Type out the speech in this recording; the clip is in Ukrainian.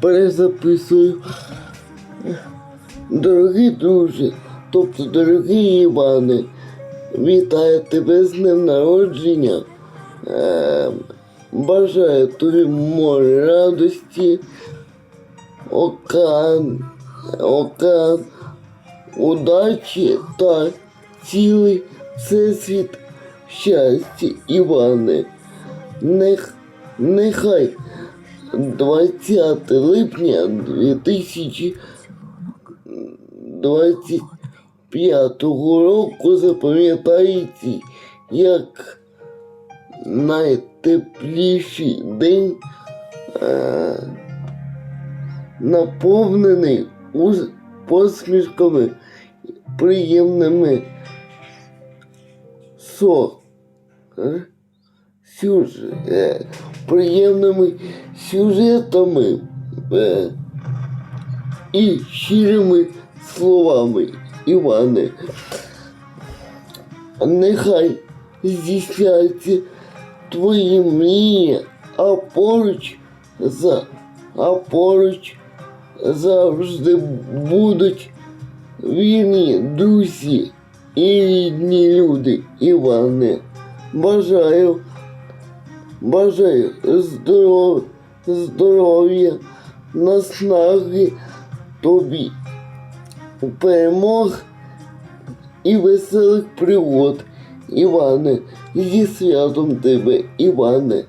перезаписую. Дорогі друзі, тобто дорогі Іване, вітаю тебе з днем народження. Е, бажаю тобі море радості, океан, океан, удачі та цілий всесвіт щастя, Іване. Нех, нехай 20 липня 2025 року запам'ятається як найтепліший день, е, наповнений посмішками, приємними со. Е, приємними сюжетами і щирими словами, Іване. Нехай здійсняться твої мрії, а поруч за, а поруч завжди будуть вірні друзі і рідні люди, Іване. Бажаю, бажаю здоров... здоров'я, наснаги тобі, перемог і веселих пригод, Іване, зі святом тебе, Іване.